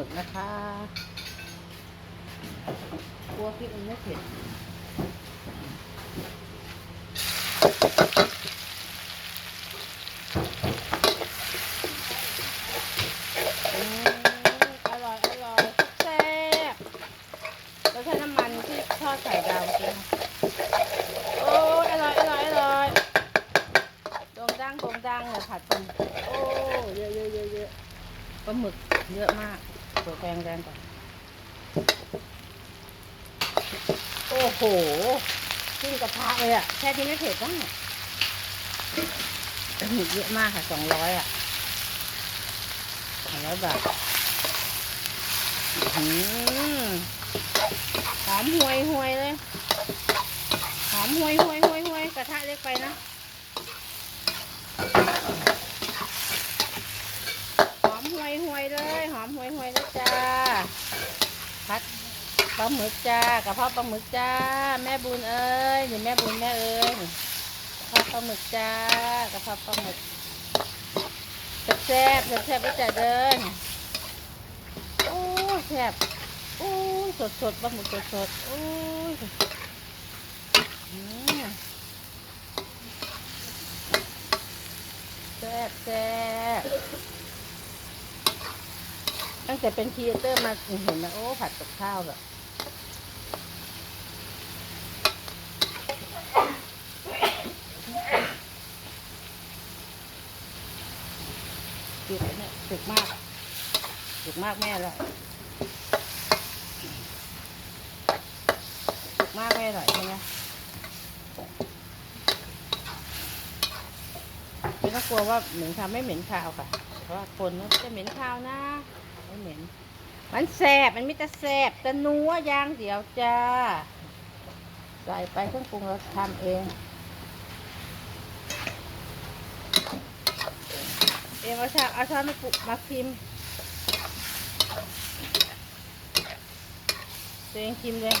หมึกนะคะกลัวพริกมันไม่เผ็ดอร่อย อร่อยแซ่บแล้วใช้น้ำมันที่ทอดใส่ดาวจริงโอ้ยอร่อย อร่อย อร่อยโด่งดังโด่งดังเลยผัดปลาโอ้ เยอะเยอะเยอะเยอะปลาหมึกเยอะมาก เปิดแรงแรงก่อน โอ้โหขึ้นกระทะเลยอะแค่นี้ไม่เผ็ดบ้างเนี่ยเยอะมากค่ะสองร้อยอะสองร้อยบาทอื้อหือมห่วยห่วยเลย หอมห่วยห่วยห่วยห่วยกระทะเล็กไปนะ หอมห่วยห่วยเลย หอมห่วยห่วยเลยจ้า พัดปลาหมึกจ้ากระเพาะปลาหมึกจ้า แม่บุญเอ้ยนี่แม่บุญแม่เอ้ยกระเพาะปลาหมึกจ้ากระเพาะปลาหมึกแซ่บแซ่บแซ่บๆไปจ้าเดินโอ้แซ่บโอ้สดสดปลาหมึกสดสดโอ้ยแซ่บแซ่บ ตั้งแต่เป็นครีเอเตอร์มาเห็นนะโอ้ผัดกับข้าวแบบจุกเนี่ยจุกมากจุกมากแม่เลยจุกมากแม่อร่อยใช่ไหมไม่ต้องกลัวว่าเหม็นคาวไม่เหม็นคาวค่ะ เพราะว่าคนเนี่ยจะเหม็นคาวนะ ไม่เหม็น มันแสบมันมิแต่แสบแต่นัวย่างเดียวจ้า ใส่ไปเครื่องปรุงเราทำเอง เองเอาชาเอาช้อนมาปุมาพิมตัวเองชิมเลย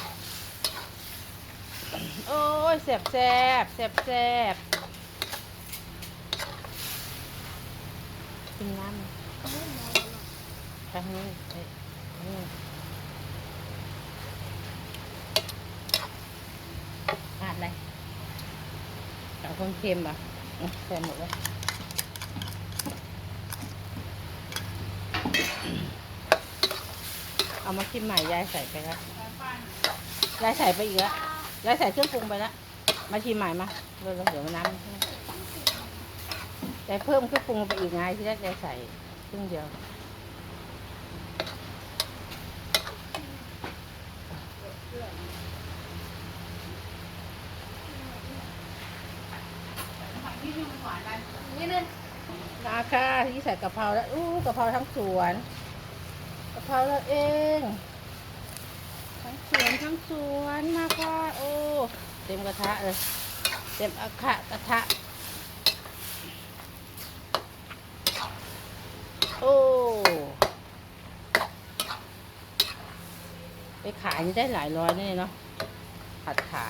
โอ้ยแสบแสบแสบแสบกินน้ ทางนี้เอ้ยนี่อาดอะไรเอาคนเค็มอะอะใส่หมดเลยเอามาชิมใหม่ยายใส่ไปแล้วยายใส่ไปอีกแล้วยายใส่เครื่องปรุงไปแล้วมาชิมใหม่มาเดี๋ยวเดี๋ยวน้ำแต่เพิ่มเครื่องปรุงไปอีกไงที่แรกยายใส่ครึ่งเดียว นี่นึงราคาที่ใส่กะเพราแล้วอู้กะเพราทั้งสวนกะเพราเราเอง ทั้งสวนทั้งสวนมาค่ะโอ้เต็มกระทะเลยเต็มอาคะกระทะ โอ้ไปขายนี่ได้หลายร้อยแน่เนาะผัดขาย